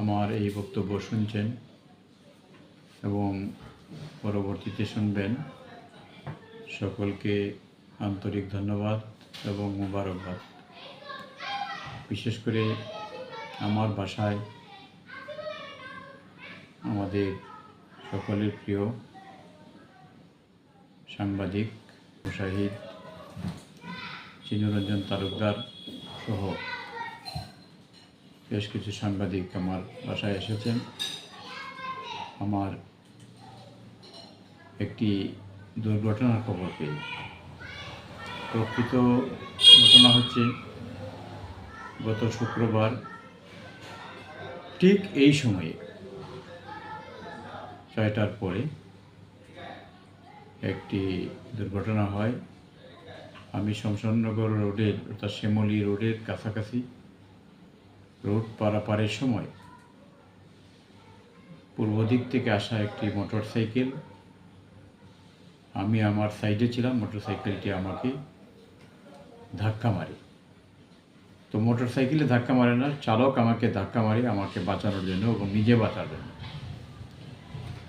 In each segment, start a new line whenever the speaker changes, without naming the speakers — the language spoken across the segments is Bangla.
আমার এই বক্তব্য শুনছেন এবং পরবর্তীতে শুনবেন। সকলকে আন্তরিক ধন্যবাদ এবং মুবারকবাদ। বিশেষ করে আমার বাসায় আমাদের সকলের প্রিয় সাংবাদিক, মুশাহিদ চিনরঞ্জন তালুকদার সহ বেশ কিছু সাংবাদিক আমার বাসায় এসেছেন। আমার একটি দুর্ঘটনার খবর পেয়ে। প্রকৃত ঘটনা হচ্ছে, গত শুক্রবার ঠিক এই সময়ে ছয়টার পরে একটি দুর্ঘটনা হয়। আমি শমশাননগর রোডের অর্থাৎ শ্যামলী রোডের কাছাকাছি রোড পারাপারের সময়। পূর্ব দিক থেকে আসা একটি মোটর সাইকেল আমি আমার সাইডে ছিলাম মোটর সাইকেলটি আমাকে ধাক্কা মারে। তো মোটর সাইকেলে ধাক্কা মারে না, চালক আমাকে ধাক্কা মারে, আমাকে বাঁচানোর জন্য এবং নিজে বাঁচার জন্য।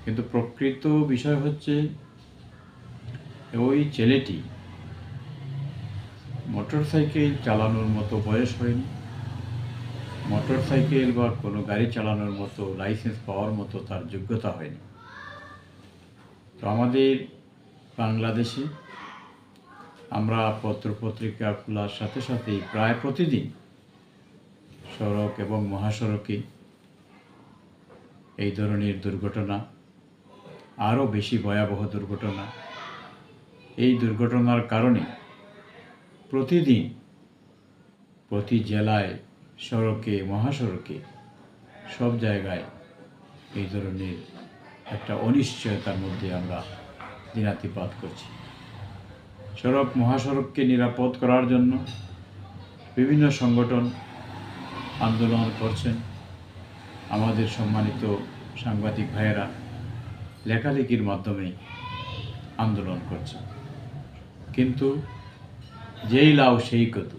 কিন্তু প্রকৃত বিষয় হচ্ছে, ওই ছেলেটি মোটর সাইকেল চালানোর মতো বয়স হয়নি। মোটর সাইকেল বা কোনো গাড়ি চালানোর মতো লাইসেন্স পাওয়ার মতো তার যোগ্যতা হয়নি। তো আমাদের বাংলাদেশে আমরা পত্রপত্রিকা খোলার সাথে সাথেই প্রায় প্রতিদিন সড়ক এবং মহাসড়কে এই ধরনের দুর্ঘটনা, আরও বেশি ভয়াবহ দুর্ঘটনা, এই দুর্ঘটনার কারণে প্রতিদিন প্রতি জেলায় সড়কে, মহাসড়কে, সব জায়গায় এই ধরনের একটা অনিশ্চয়তার মধ্যে আমরা দিনাতিপাত করছি। সড়ক, মহাসড়ককে নিরাপদ করার জন্য বিভিন্ন সংগঠন আন্দোলন করছেন। আমাদের সম্মানিত সাংবাদিক ভাইয়েরা লেখালেখির মাধ্যমে আন্দোলন করছে কিন্তু যেই লাউ, সেই কতু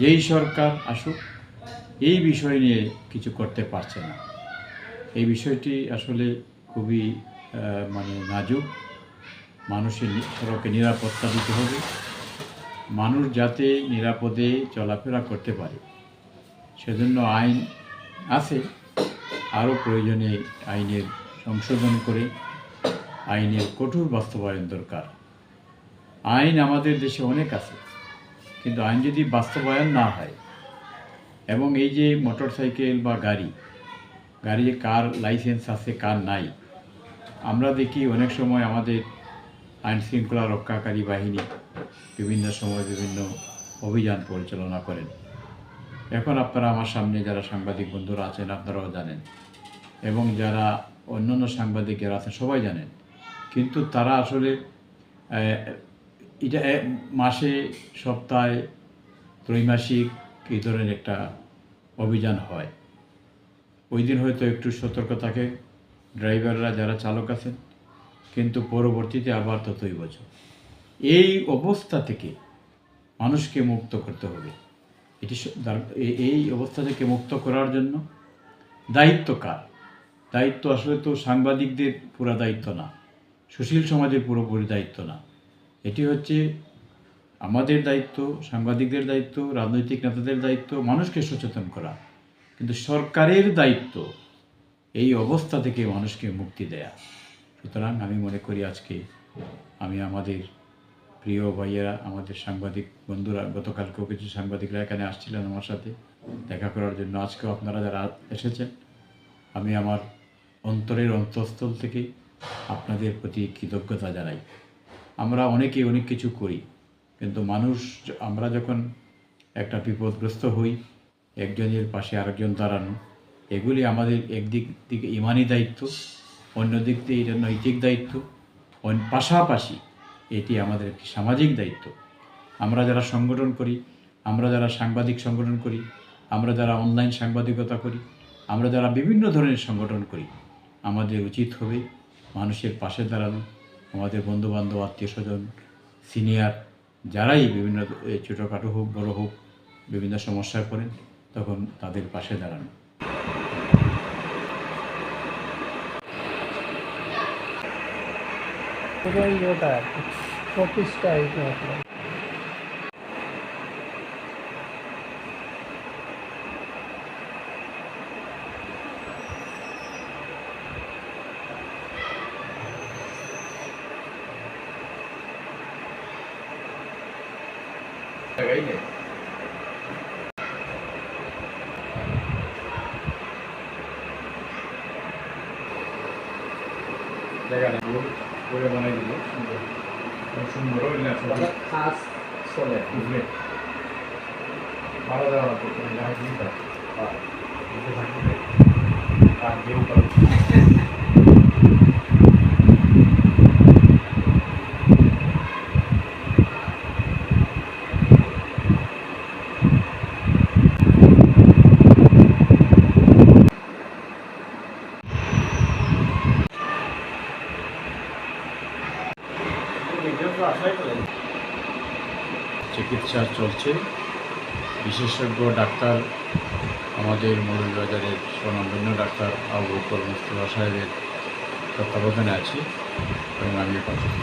যেই সরকার আসুক, এই বিষয় নিয়ে কিছু করতে পারছে না। এই বিষয়টি আসলে খুবই মানে নাজুক। মানুষের সড়কে নিরাপত্তা দিতে হবে। মানুষ যাতে নিরাপদে চলাফেরা করতে পারে, সেজন্য আইন আছে। আরও প্রয়োজনে আইনের সংশোধন করে আইনের কঠোর বাস্তবায়ন দরকার। আইন আমাদের দেশে অনেক আছে। কিন্তু আইন যদি বাস্তবায়ন না হয়, এবং এই যে মোটর সাইকেল বা গাড়ি গাড়ি যে কার লাইসেন্স আছে, কার নাই, আমরা দেখি অনেক সময় আমাদের আইন শৃঙ্খলা রক্ষাকারী বাহিনী বিভিন্ন সময় বিভিন্ন অভিযান পরিচালনা করেন। এখন আপনারা আমার সামনে যারা সাংবাদিক বন্ধুরা আছেন, আপনারাও জানেন, এবং যারা অন্যান্য সাংবাদিক যারা আছেন, সবাই জানেন। কিন্তু তারা আসলে এটা মাসে, সপ্তাহে, ত্রৈমাসিক এই ধরনের একটা অভিযান হয়। ওই দিন হয়তো একটু সতর্ক থাকে ড্রাইভাররা, যারা চালক আছেন, কিন্তু পরবর্তীতে আবার ততই বছর এই অবস্থা থেকে মানুষকে মুক্ত করতে হবে। এটি এই অবস্থা থেকে মুক্ত করার জন্য দায়িত্ব কার? দায়িত্ব আসলে তো সাংবাদিকদের পুরা দায়িত্ব না। সুশীল সমাজের পুরোপুরি দায়িত্ব না। এটি হচ্ছে আমাদের দায়িত্ব, সাংবাদিকদের দায়িত্ব, রাজনৈতিক নেতাদের দায়িত্ব, মানুষকে সচেতন করা। কিন্তু সরকারের দায়িত্ব এই অবস্থা থেকে মানুষকে মুক্তি দেয়া। সুতরাং আমি মনে করি আজকে আমি আমাদের প্রিয় ভাইয়েরা, আমাদের সাংবাদিক বন্ধুরা, গতকালকেও কিছু সাংবাদিকরা এখানে আসছিলেন আমার সাথে। দেখা করার জন্য আজকেও আপনারা যারা এসেছেন, আমি আমার অন্তরের অন্তঃস্থল থেকে আপনাদের প্রতি কৃতজ্ঞতা জানাই। আমরা অনেকে অনেক কিছু করি, কিন্তু মানুষ আমরা যখন একটা বিপদগ্রস্ত হই, একজনের পাশে আরেকজন দাঁড়ানো, এগুলি আমাদের একদিক থেকে ইমানি দায়িত্ব, অন্য দিক থেকে এটা নৈতিক দায়িত্ব পাশাপাশি এটি আমাদের একটি সামাজিক দায়িত্ব। আমরা যারা সংগঠন করি, আমরা যারা সাংবাদিক সংগঠন করি, আমরা যারা অনলাইন সাংবাদিকতা করি, আমরা যারা বিভিন্ন ধরনের সংগঠন করি, আমাদের উচিত হবে মানুষের পাশে দাঁড়ানো আমাদের বন্ধুবান্ধব আত্মীয় স্বজন সিনিয়র যারাই বিভিন্ন ছোটোখাটো হোক বড়ো হোক বিভিন্ন সমস্যায় পড়েন তখন তাদের পাশে দাঁড়ানো
yoga, ওটা style. আর কি অফিসটা এই মতলব
জায়গাটা করে বানাই দিল সুন্দর সুন্দর হইলে আসলে
খাস চলে
বুঝলে ভালো দেওয়া তো তুমি যাই দিতে দিতে থাকবে আর কেউ পাবে চিকিৎসা চলছে। বিশেষজ্ঞ, ডাক্তার, আমাদের মৌলবাজারের স্বনামধন্য ডাক্তার আবু বকর সাহেবের তত্ত্বাবধানে আছি এবং আমি এখন সুস্থ